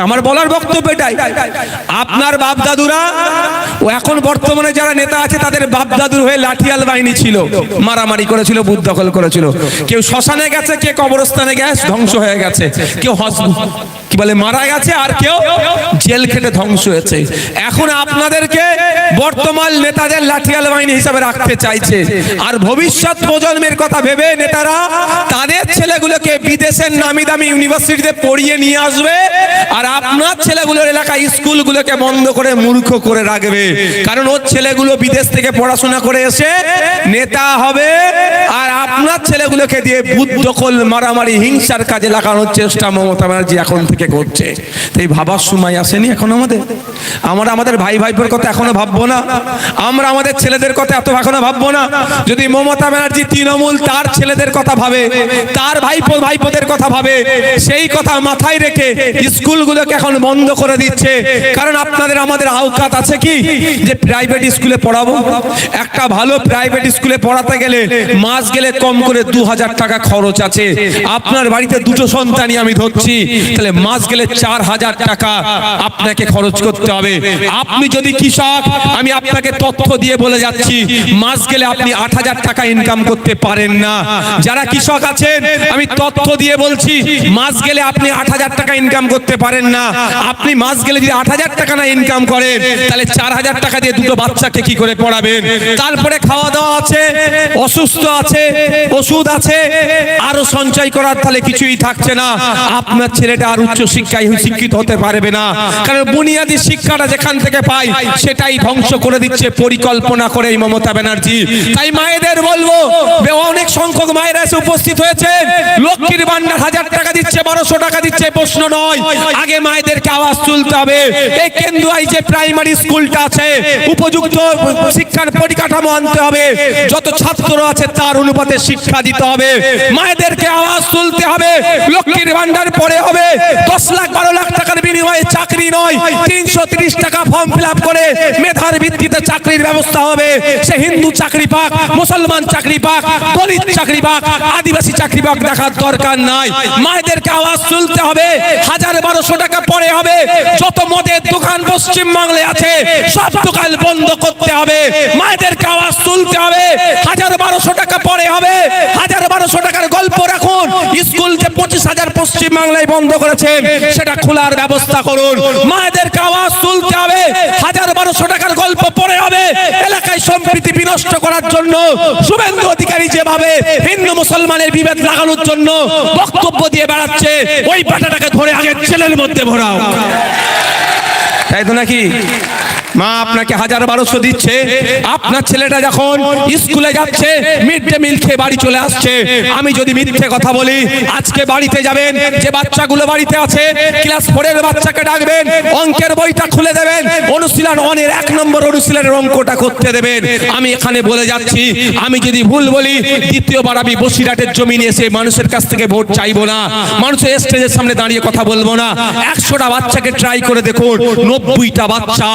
আমার বলার বক্তব্য এটাই। আপনার বাপ দাদুরা ও এখন বর্তমানে যারা নেতা আছে, তাদের বাপ দাদুর হয়ে লাঠিয়াল বাহিনী ছিল, মারামারি করেছিল বুধ দখল করেছিল। কেউ শ্মশানে গেছে, কে কবরস্থানে গেছে ধ্বংস হয়ে গেছে, কেউ হস- কি বলে, মারা গেছে, আর কেউ জেল খেটে ধ্বংস হয়েছে। এখন আপনাদেরকে বর্তমান নেতাদের লাঠিয়াল বাহিনী হিসাবে রাখতে চাইছে। আর ভবিষ্যৎ প্রজন্মের কথা ভেবে নেতারা তাদের ছেলেগুলোকে বিদেশের নামি দামি ইউনিভার্সিটিতে পড়িয়ে নিয়ে আসবে আর আপনার ছেলেগুলোর এলাকায় স্কুলগুলোকে বন্ধ করে মূর্খ করে রাখবে। কারণ ওর ছেলেগুলো বিদেশ থেকে পড়াশোনা করে এসে নেতা হবে আর আপনার ছেলেগুলোকে দিয়ে বুথ দখল, মারামারি, হিংসার কাজে লাগানোর চেষ্টা মমতা ব্যানার্জি এখন থেকে করছে। তো এই ভাবার সময় আসেনি এখন আমাদের? আমরা আমাদের ভাই ভাইপোর কথা এখনও ভাববো না। আমরা আমাদের ছেলেদের কথা এত এখনও ভাববো না। যদি মমতা ব্যানার্জি তৃণমূল তার ছেলেদের কথা ভাবে, তার ভাইপো ভাইপোদের কথা ভাবে, সেই কথা মাথায় রেখে স্কুলগুলোকে এখন বন্ধ করে দিচ্ছে। কারণ আপনাদের আমাদের আওকাত আছে কি? যে প্রাইভেট স্কুলে পড়াবো। একটা ভালো প্রাইভেট স্কুলে পড়াতে গেলে মাস গেলে কম করে দু হাজার টাকা খরচ আছে। আপনার বাড়িতে দুটো সন্তানই আমি ধরছি। তাহলে মাস গেলে চার হাজার টাকা আপনাকে খরচ করতে হবে। আপনি যদি কৃষক আমি আপনাকে তথ্য দিয়ে বলে যাচ্ছি, মাস গেলে আপনি আট হাজার টাকা ইনকাম করতে পারেন না। যারা কৃষক আছেন, আমি তথ্য দিয়ে বলছি, মাস গেলে আপনি আট হাজার টাকা ইনকাম করতে পারেন না। আপনি মাস গেলে যদি আট হাজার টাকা না ইনকাম করেন, তাহলে চার হাজার টাকা দিয়ে দুটো বাচ্চাকে কি করে পড়াবেন? তারপরে খাওয়া দাওয়া আছে, অসুস্থ আছে, ওষুধ আছে, আরও সঞ্চয় করার তাহলে কিছুই থাকছে না। আপনার ছেলেটা আর উচ্চ শিক্ষায় শিক্ষিত হতে পারবে না। কারণ বুনিয়াদী শিক্ষাটা যেখান থেকে পাই সেটাই ধ্বংস করে দিচ্ছে পরিকল্পনা করে এই মমতা ব্যানার্জি। তাই মায়েদের বলব অনেক সংখ্যক মায়েরা এসে উপস্থিত হয়েছে। লক্ষ্মীর ভান্ডার হাজার টাকা দিচ্ছে বারোশো টাকা দিচ্ছে প্রশ্ন নয়। আগে মায়েদেরকে আওয়াজ তুলতে হবে। এই কেন্দুয়াই যে প্রাইমারি স্কুলটা আছে উপযুক্ত শিক্ষার পরিকাঠামো আনতে হবে। যত ছাত্র আছে তার অনুপাতে শিক্ষা দিতে হবে। মায়েদেরকে আওয়াজ তুলতে হবে। লক্ষ্মীর ভান্ডার পরে হবে। দশ লাখ বারো লাখ বিনিময়ে চাকরি নয়। তিনশো তিরিশ টাকা ফর্ম ফিল করে মেধার ভিত্তিতে চাকরির ব্যবস্থা হবে। সে হিন্দু চাকরি পাক মুসলমান চাকরি পাক দলিত চাকরি পাক আদিবাসী চাকরি পাক দেখার দরকার নাই। মায়েদেরকে আওয়াজ তুলতে হবে হাজার বারোশো টাকা পরে হবে। যত মদের দোকান পশ্চিম বাংলায় আছে সব দোকান বন্ধ করতে হবে। মায়েদেরকে আওয়াজ তুলতে হবে হাজার বারোশো টাকা পরে হবে। হাজার বারোশো টাকার গল্প রাখুন। স্কুল যে পঁচিশ হাজার পশ্চিম বাংলায় বন্ধ করেছে সেটা খোলার ব্যবস্থা করুন। মায়েদেরকে আওয়াজ তুলতে হবে। হাজার বারোশো টাকার গল্প পড়ে হবে। এলাকায় সম্প্রীতি বিনষ্ট করার জন্য, শুভেন্দু অধিকারী যেভাবে হিন্দু মুসলমানের বিভেদ লাগানোর জন্য বক্তব্য দিয়ে বেড়াচ্ছে, ওই পাটাটাকে ধরে আগে ছেলের মধ্যে ভরাও। তাই তো নাকি? মা আপনাকে হাজার বারোশো দিচ্ছে। আপনার ছেলেটা যখন স্কুলে যাচ্ছে মিড ডে মিল খেয়ে বাড়ি চলে আসছে। আমি যদি মিথ্যে কথা বলি, আজকে বাড়িতে যাবেন, যে বাচ্চাগুলো বাড়িতে আছে ক্লাস ফোরের বাচ্চাকে ডাকবেন, অঙ্কের বইটা খুলে দেবেন, অনুশীলন অনের এক নম্বর অনুশীলনের অঙ্কটা করতে দেবেন। আমি এখানে বলে যাচ্ছি, আমি যদি ভুল বলি, দ্বিতীয়বার আমি বসিরহাটের জমি নিয়ে এসে মানুষের কাছ থেকে ভোট চাইব না। মানুষের স্টেজের সামনে দাঁড়িয়ে কথা বলব না। একশোটা বাচ্চাকে ট্রাই করে দেখুন, নব্বইটা বাচ্চা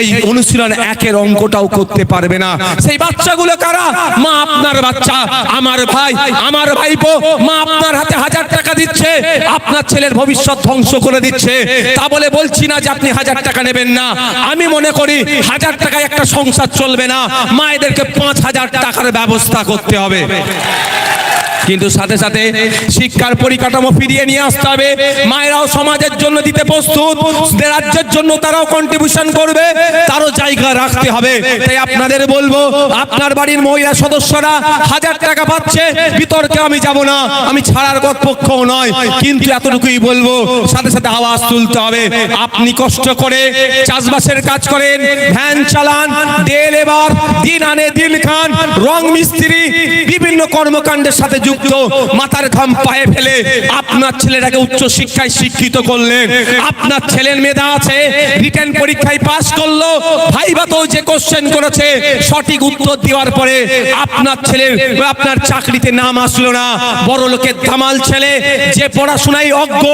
এই অনুশীলন একের অঙ্কটাও করতে পারবে না। সেই বাচ্চাগুলো কারা? মা আপনার বাচ্চা। আমার ভাই আমার ভাইপো। মা আপনার হাতে হাজার টাকা দিচ্ছে। আপনার ছেলের ভবিষ্যৎ ধ্বংস করে দিচ্ছে। তা বলে বলছি না যে আপনি হাজার টাকা নেবেন না। আমি মনে করি হাজার টাকায় একটা সংসার চলবে না। মায়েদেরকে পাঁচ হাজার টাকার ব্যবস্থা করতে হবে। কিন্তু সাথে সাথে শিক্ষার পরিকাঠামো ফিরিয়ে নিয়ে আসতে হবে। মায়েরাও সমাজের জন্য দিতে প্রস্তুত। রাজ্যের জন্য তারাও কন্ট্রিবিউশন করবে, তারও জায়গা রাখতে হবে। তাই আপনাদের বলব, আপনার বাড়ির মহিলা সদস্যরা হাজার টাকা পাচ্ছে, বিতর্কে আমি যাব না। আমি ছাড়ার পক্ষও নয়। কিন্তু এতটুকুই বলব, সাথে সাথে আওয়াজ তুলতে হবে। আপনি কষ্ট করে চাষবাসের কাজ করেন, ভ্যান চালান দিন আনে, দিন খান, রং মিস্ত্রি, বিভিন্ন কর্মকাণ্ডের সাথে যুক্ত মাথার ঘাম পায়ে ফেলে আপনার ছেলেটাকে উচ্চ শিক্ষায় শিক্ষিত করলেন। আপনার ছেলের মেধা আছে, রিটার্ন পরীক্ষায় পাস করল ভাইবাতেও যে কোশ্চেন করেছে, সঠিক উত্তর দেওয়ার পরে আপনার ছেলের আপনার চাকরিতে নাম আসলো না। বড় লোকের ধামাল ছেলে, যে পড়াশোনায় অজ্ঞ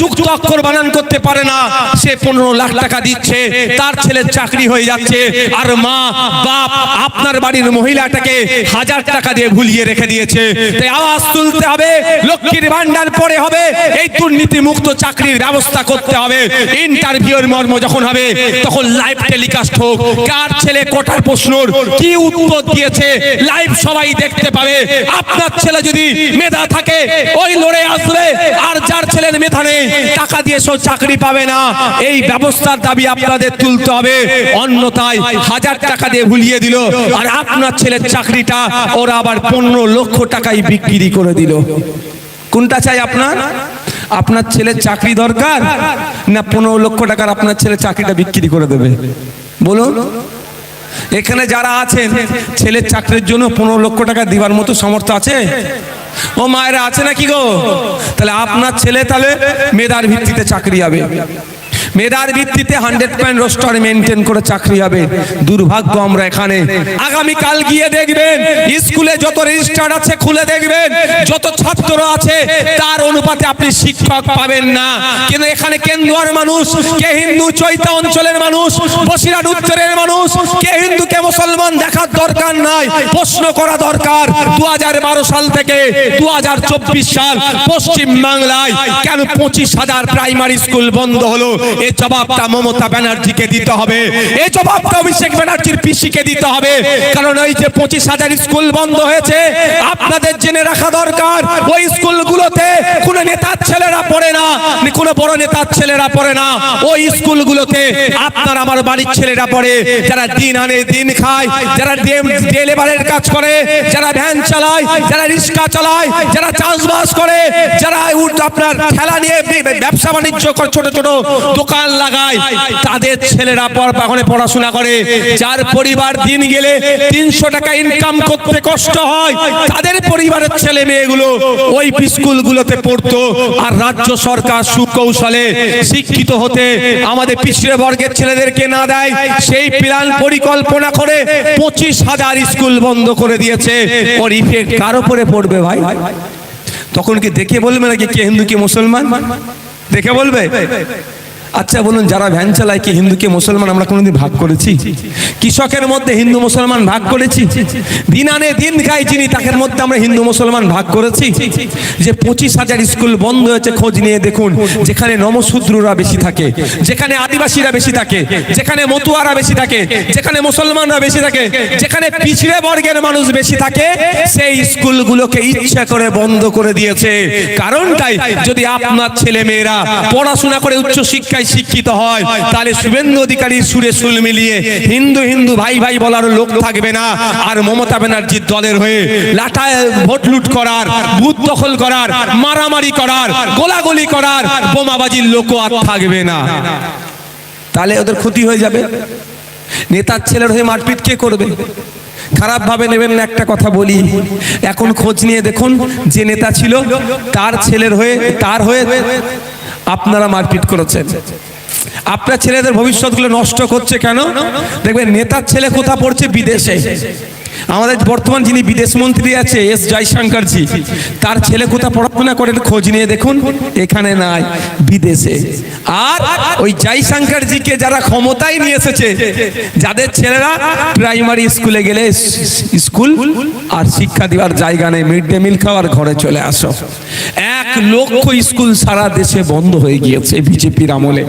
যুক্ত অক্ষর বানান করতে পারে না, সে পনেরো লাখ টাকা দিচ্ছে, তার ছেলের চাকরি হয়ে যাচ্ছে, আর মা, বাপ, আপনার বাড়ির মহিলাটাকে হাজার টাকা দিয়ে ভুলিয়ে রেখে দিয়েছে। তাই আওয়াজ তুলতে হবে, লক্ষ্মীর ভান্ডার পরে হবে, এই দুর্নীতি মুক্ত চাকরির ব্যবস্থা করতে হবে। ইন্টারভিউর মর্ম যখন হবে, তখন লাইভ টেলিকাস্ট হোক। কার ছেলে কোটার প্রশ্নর, কি উত্তর দিয়েছে লাইভ সবাই দেখতে পাবে। আপনার ছেলে যদি মেধা থাকে, ওই লড়ে আসবে। ছেলের মেধা নেই টাকা দিয়ে সব চাকরি পাবে না। এই ব্যবস্থার দাবি আপনাদের তুলতে হবে। অন্যথায় হাজার টাকা দিয়ে ভুলিয়ে দিল। আর আপনার ছেলের চাকরিটা ওরা আবার পনেরো লক্ষ টাকায় বিক্রি করে দিল। কোনটা চাই আপনার? আপনার ছেলের চাকরি দরকার না পনেরো লক্ষ টাকার আপনার ছেলে চাকরিটা বিক্রি করে দেবে? বলুন। এখানে যারা আছেন, ছেলের চাকরির জন্য পনেরো লক্ষ টাকা দিবার মতো সামর্থ্য আছে? ও মায়েরা আছে নাকি গো? তাহলে আপনার ছেলে তাহলে মেধার ভিত্তিতে চাকরি হবে। মেধার ভিত্তিতে হান্ড্রেড পয়েন্ট রোস্টার মেনটেন করে চাকরি হবে। দুর্ভাগ্য আমরা এখানে। আগামীকাল গিয়ে দেখবেন, স্কুলে যত রেজিস্টার আছে খুলে দেখবেন, যত ছাত্র আছে, তার অনুপাতে আপনি শিক্ষক পাবেন না। কিন্তু এখানে কেন্দুয়ার মানুষ, কে হিন্দু চৈতা অঞ্চলের মানুষ, বসিরহাট উত্তরের মানুষ, কে হিন্দুকে মুসলমান দেখার দরকার নাই, প্রশ্ন করা দরকার। দু হাজার বারো সাল থেকে দু হাজার চব্বিশ সাল পশ্চিম বাংলায় কেন পঁচিশ হাজার প্রাইমারি স্কুল বন্ধ হলো? এই জবাবটা মমতা ব্যানার্জিকে দিতে হবে। এই জবাবটা অভিষেক ব্যানার্জির পিসিকে দিতে হবে। কারণ ওই যে পঁচিশ হাজার স্কুল বন্ধ হয়েছে, আপনাদের জেনে রাখা দরকার, ওই স্কুলগুলোতে নেতার ছেলেরা পড়ে না বড় নেতার ছেলেরা পড়ে না। ওই স্কুলগুলোতে আপনার আমার বাড়ির ছেলেরা পড়ে, যারা দিন আনে, দিন খায়, যারা ডে লেবারের কাজ করে, যারা ভ্যান চালায়, যারা রিক্সা চালায়, যারা চাষবাস করে, যারা আপনার খেলা নিয়ে ব্যবসা বাণিজ্য ছোট ছোট লাগায়। তাদের ছেলেরা ওখানে পড়াশোনা করে। যার পরিবার দিন গেলে তিনশো টাকা ইনকাম করতে কষ্ট হয়, তাদের পরিবারের ছেলে মেয়েগুলো ওই স্কুলগুলোতে পড়তো আর রাজ্য সরকার সুকৌশলে শিক্ষিত হতে আমাদের পিছিয়ে বর্গের ছেলেদেরকে না দেয়, সেই প্ল্যান পরিকল্পনা করে পঁচিশ হাজার স্কুল বন্ধ করে দিয়েছে। ওর ইফেক্ট কার উপরে পড়বে ভাই? তখন কি দেখে বলবে নাকি কে হিন্দু কি মুসলমান? দেখে বলবে? আচ্ছা বলুন, যারা ভ্যান চালায় কি হিন্দুকে মুসলমান? আমরা কোনোদিন ভাগ করেছি? কৃষকের মধ্যে হিন্দু মুসলমান ভাগ করেছি? দিন আনে দিন খাই চিনি তাকের মধ্যে আমরা হিন্দু মুসলমান ভাগ করেছি। যে পঁচিশ হাজার স্কুল বন্ধ হয়েছে, খোঁজ নিয়ে দেখুন, যেখানে নমশূদ্ররা বেশি থাকে, যেখানে আদিবাসীরা বেশি থাকে, যেখানে মতুয়ারা বেশি থাকে, যেখানে মুসলমানরা বেশি থাকে, যেখানে পিছড়ে বর্গের মানুষ বেশি থাকে, সেই স্কুলগুলোকে ইচ্ছা করে বন্ধ করে দিয়েছে। কারণটাই যদি আপনার ছেলে মেয়েরা পড়াশোনা করে উচ্চ শিক্ষায় শিক্ষিত হয়, তাহলে শুভেন্দু অধিকারীর সুরে সুল মিলিয়ে হিন্দু হিন্দু ভাই ভাই বলার লোক থাকবে না। আর মমতা ব্যানার্জির দলের হয়ে লাটায় ভোট লুট করার, বুথ দখল করার, মারামারি করার, গোলাগুলি করার, বোমাবাজির লোকও আর থাকবে না। তাহলে ওদের ক্ষতি হয়ে যাবে। নেতার ছেলের হয়ে মারপিট কে করবে? খারাপ ভাবে নেবেন না একটা কথা বলি। এখন খোঁজ নিয়ে দেখুন, যে নেতা ছিল, তার ছেলের হয়ে, তার হয়ে আপনারা মারপিট করেছেন। আপনার ছেলেদের ভবিষ্যৎগুলো নষ্ট করছে কেন? দেখবেন, নেতার ছেলে কোথা পড়ছে? বিদেশে। আমাদের বর্তমান যিনি বিদেশ মন্ত্রী আছে এস জয়শঙ্করজি, তার ছেলে কোথা পড়াশোনা করে একটু খোঁজ নিয়ে দেখুন, এখানে নাই, বিদেশে। আর ওই জয়শঙ্করজিকে যারা ক্ষমতায় নিয়ে এসেছে, যাদের ছেলেরা প্রাইমারি স্কুলে গেলে স্কুল আর শিক্ষা দেওয়ার জায়গা নেই, মিড ডে মিল খাওয়ার ঘরে চলে আসো। এক লক্ষ স্কুল সারা দেশে বন্ধ হয়ে গিয়েছে বিজেপির আমলে।